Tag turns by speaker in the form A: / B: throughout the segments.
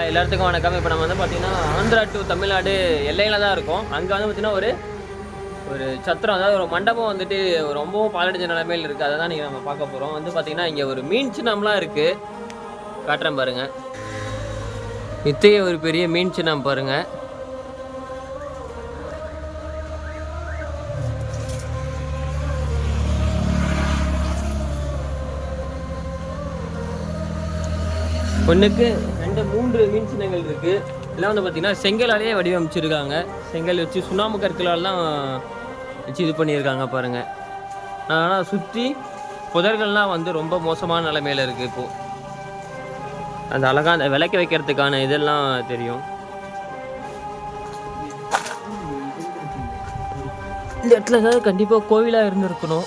A: எல்லாத்துக்கும் வணக்கம். இப்போ நம்ம வந்து பார்த்தீங்கன்னா ஆந்திரா டு தமிழ்நாடு எல்லையில் தான் இருக்கும். அங்கே வந்து பார்த்தீங்கன்னா ஒரு ஒரு சத்திரம் அதாவது ஒரு மண்டபம் வந்துட்டு ரொம்பவும் பாலடைஞ்ச நிலைமையில் இருக்குது அதை தான் நீங்கள் நம்ம பார்க்க போகிறோம் வந்து பார்த்தீங்கன்னா இங்கே ஒரு மீன் சின்னம்லாம் இருக்குது காட்டுறேன் பாருங்க. இத்தகைய ஒரு பெரிய மீன் சின்னம் பாருங்க. ஒன்றுக்கு ரெண்டு மூன்று மீன் சின்னங்கள் இருக்குது எல்லாம் வந்து பார்த்தீங்கன்னா செங்கலாலேயே வடிவமைச்சிருக்காங்க. செங்கல் வச்சு சுண்ணாம்பு கற்களாலாம் வச்சு இது பண்ணியிருக்காங்க பாருங்க. ஆனால் சுற்றி புதர்கள்லாம் வந்து ரொம்ப மோசமான நிலைமையில இருக்குது இப்போது அந்த அழகா அந்த விளக்க வைக்கிறதுக்கான இதெல்லாம் தெரியும். இந்த இடத்துல ஏதாவது கண்டிப்பாக கோவிலாக இருந்திருக்கணும்.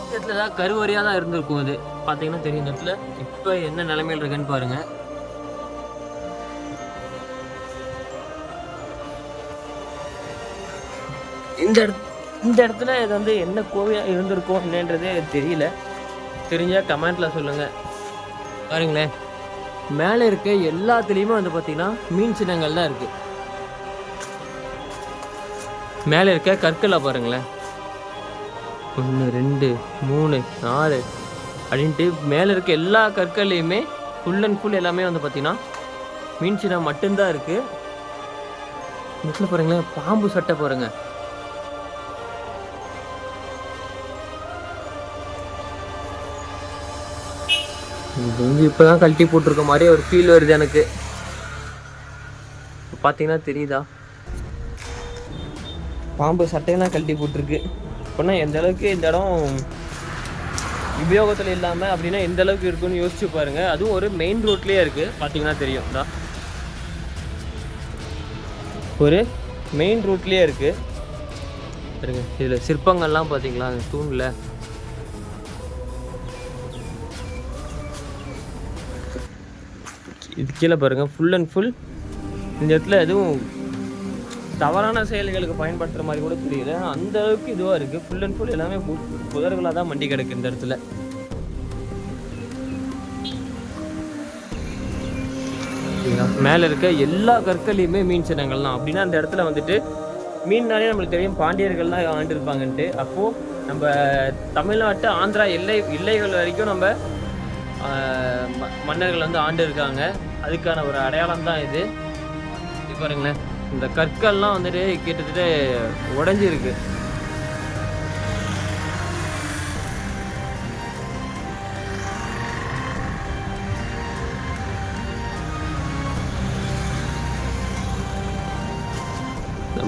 A: இந்த இடத்துல ஏதாவது கருவறையாக தான் இருந்திருக்கும் அது. பார்த்தீங்கன்னா தெரியும் இடத்துல. இப்போ என்ன நிலைமையில் இருக்குன்னு பாருங்க. இந்த இடத்- இந்த இடத்துல இது வந்து என்ன கோவியாக இருந்திருக்கும் என்னன்றதே தெரியல. தெரிஞ்சால் கமெண்ட்டில் சொல்லுங்கள் பாருங்களேன். மேலே இருக்க எல்லாத்துலேயுமே வந்து பார்த்திங்கன்னா மீன் சின்னங்கள் தான் இருக்குது மேலே இருக்க கற்களை பாருங்களேன். ஒன்று ரெண்டு மூணு நாலு அப்படின்ட்டு மேலே இருக்க எல்லா கற்கள்லையுமே ஃபுல் அண்ட் ஃபுல் எல்லாமே வந்து பார்த்திங்கன்னா மீன் சின்னம் மட்டும்தான் இருக்குது இடத்துல பாருங்களேன் பாம்பு சட்டை பாருங்கள் இப்போ தான் கழட்டி போட்டிருக்க மாதிரி ஒரு ஃபீல் வருது எனக்கு. பார்த்தீங்கன்னா தெரியுதா? பாம்பு சட்டையெல்லாம் கழட்டி போட்டிருக்கு. இப்போனா எந்த அளவுக்கு இந்த இடம் உபயோகத்தில் இல்லாமல் அப்படின்னா எந்த அளவுக்கு இருக்குன்னு யோசிச்சு பாருங்க. அதுவும் ஒரு மெயின் ரோட்லேயே இருக்குது பார்த்தீங்கன்னா தெரியும். தான் ஒரு மெயின் ரூட்லேயே இருக்குது இதில் சிற்பங்கள்லாம் பார்த்தீங்களா அந்த தூணில். இது கீழே பாருங்கள் ஃபுல் அண்ட் ஃபுல் இந்த இடத்துல எதுவும் தவறான செயல்களுக்கு பயன்படுத்துகிற மாதிரி கூட தெரியல அந்த அளவுக்கு இதுவாக இருக்குது ஃபுல் அண்ட் ஃபுல் எல்லாமே பு- புதர்களாக தான் மண்டி கிடக்கு இந்த இடத்துல. மேலே இருக்க எல்லா கற்களையுமே மீன் சின்னங்கள் தான் அப்படின்னா அந்த இடத்துல வந்துட்டு மீன்னாலே நம்மளுக்கு தெரியும் பாண்டியர்கள் தான் ஆண்டிருப்பாங்கன்ட்டு. அப்போது நம்ம தமிழ்நாட்டு ஆந்திரா எல்லை எல்லைகள் வரைக்கும் நம்ம மன்னர்கள் வந்து ஆண்டு இருக்காங்க. அதுக்கான ஒரு அடையாளம் தான் இது. இது பாருங்களேன். இந்த கற்கள்லாம் வந்துட்டு கிட்டத்தட்ட உடைஞ்சிருக்கு.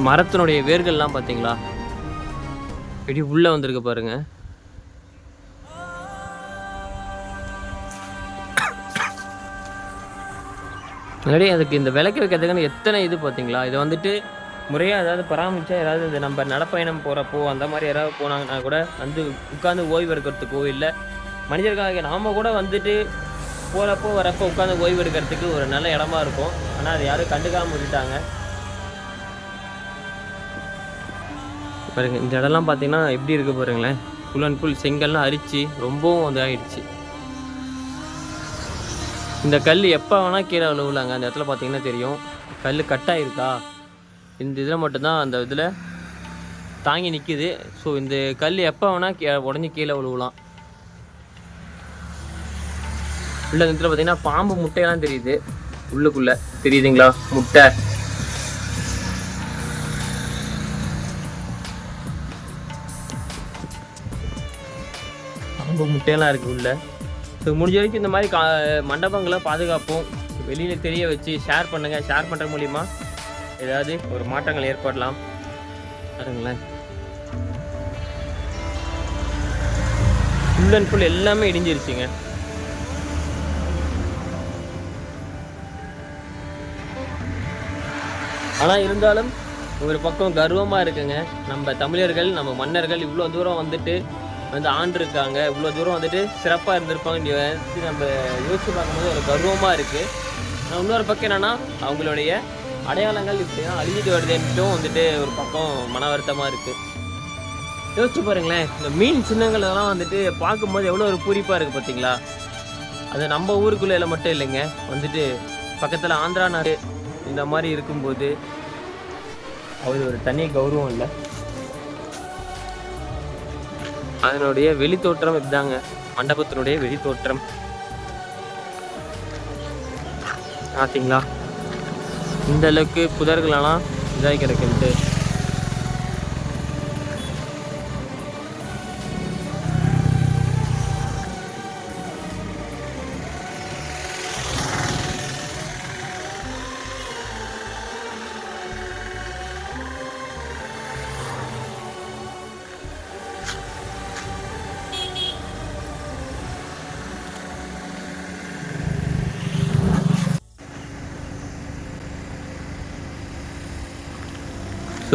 A: மரத்தினுடைய வேர்கள்லாம் பார்த்தீங்களா? இப்படி உள்ளே வந்திருக்கு பாருங்கள் முன்னாடி அதுக்கு இந்த விளக்கு வைக்கிறதுக்குன்னு எத்தனை இது பார்த்தீங்களா? இதை வந்துட்டு முறையாக ஏதாவது பராமரிச்சா ஏதாவது இந்த நம்ம நடப்பயணம் போகிறப்போ அந்த மாதிரி யாராவது போனாங்கன்னா கூட வந்து உட்காந்து ஓய்வு எடுக்கிறதுக்கோ இல்லை மனிதர்களாக நாம் கூட வந்துட்டு போகிறப்போ வரப்போ உட்காந்து ஓய்வு எடுக்கிறதுக்கு ஒரு நல்ல இடமா இருக்கும். ஆனால் அது யாரும் கண்டுக்காமல் விட்டுட்டாங்க. பாருங்க இந்த இடம்லாம் பார்த்தீங்கன்னா எப்படி இருக்குது பாருங்களேன். ஃபுல் அண்ட் ஃபுல் செங்கல்லாம் அரிச்சு ரொம்பவும் வந்து ஆயிடுச்சு இந்த கல் எப்போ வேணால் கீழே விழுவுலாங்க. அந்த இடத்துல பார்த்தீங்கன்னா தெரியும். கல் கட்டாயிருக்கா இந்த இதில் மட்டும்தான் அந்த இதில் தாங்கி நிற்கிது ஸோ இந்த கல் எப்போ வேணால் கீ உடஞ்சி கீழே விழுவலாம். உள்ள இந்த இடத்துல பார்த்தீங்கன்னா பாம்பு முட்டையெல்லாம் தெரியுது. உள்ளுக்குள்ளே. தெரியுதுங்களா? முட்டை. பாம்பு முட்டையெல்லாம் இருக்குது உள்ளே. ஸோ முடிஞ்ச வரைக்கும் இந்த மாதிரி கா மண்டபங்களை பாதுகாப்போம். வெளியில் தெரிய வச்சு ஷேர் பண்ணுங்கள் ஷேர் பண்ணுற மூலிமா ஏதாவது ஒரு மாற்றங்கள் ஏற்படலாம். பாருங்களேன். ஃபுல் அண்ட் ஃபுல் எல்லாமே இடிஞ்சிருச்சுங்க. ஆனால் இருந்தாலும் ஒரு பக்கம் கர்வமாக இருக்குங்க. நம்ம தமிழர்கள் நம்ம மன்னர்கள் இவ்வளோ தூரம் வந்துட்டு வந்து ஆண்டிருக்காங்க இவ்வளோ தூரம் வந்துட்டு சிறப்பாக இருந்திருப்பாங்கன்னு யோசிச்சு நம்ம யோசிச்சு பார்க்கும்போது ஒரு கர்வமாக இருக்குது ஆனால் இன்னொரு பக்கம் என்னென்னா அவங்களுடைய அடையாளங்கள் இப்படி தான் அழிஞ்சிட்டு வருதுன்ட்டும் வந்துட்டு ஒரு பக்கம் மன வருத்தமாக இருக்குது யோசிச்சு பாருங்களேன் இந்த மீன் சின்னங்கள் எல்லாம் வந்துட்டு பார்க்கும்போது எவ்வளோ ஒரு பூரிப்பாக இருக்குது பார்த்தீங்களா அது நம்ம ஊருக்குள்ளே மட்டும் இல்லைங்க. வந்துட்டு பக்கத்தில் ஆந்திரா நாடு இந்த மாதிரி இருக்கும்போது அவர் ஒரு தனி கௌரவம் இல்லை. அதனுடைய வெளித்தோற்றம் இதுதாங்க. மண்டபத்தினுடைய வெளித்தோற்றம். பார்த்தீங்களா இந்த அளவுக்கு புதர்களெல்லாம் இதாகி கிடக்குது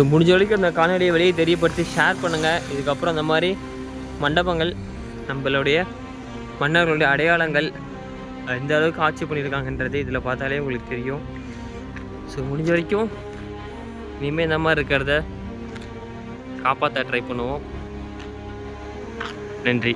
A: ஸோ முடிஞ்ச வரைக்கும் அந்த காணொலியை வெளியே தெரியப்படுத்தி ஷேர் பண்ணுங்கள் இதுக்கப்புறம் அந்த மாதிரி மண்டபங்கள் நம்மளுடைய மன்னர்களுடைய அடையாளங்கள் எந்த அளவுக்கு ஆட்சி பண்ணியிருக்காங்கன்றது இதில் பார்த்தாலே உங்களுக்கு தெரியும். ஸோ முடிஞ்ச வரைக்கும் இனிமேல் இந்த மாதிரி இருக்கிறத காப்பாற்ற ட்ரை பண்ணுவோம். நன்றி.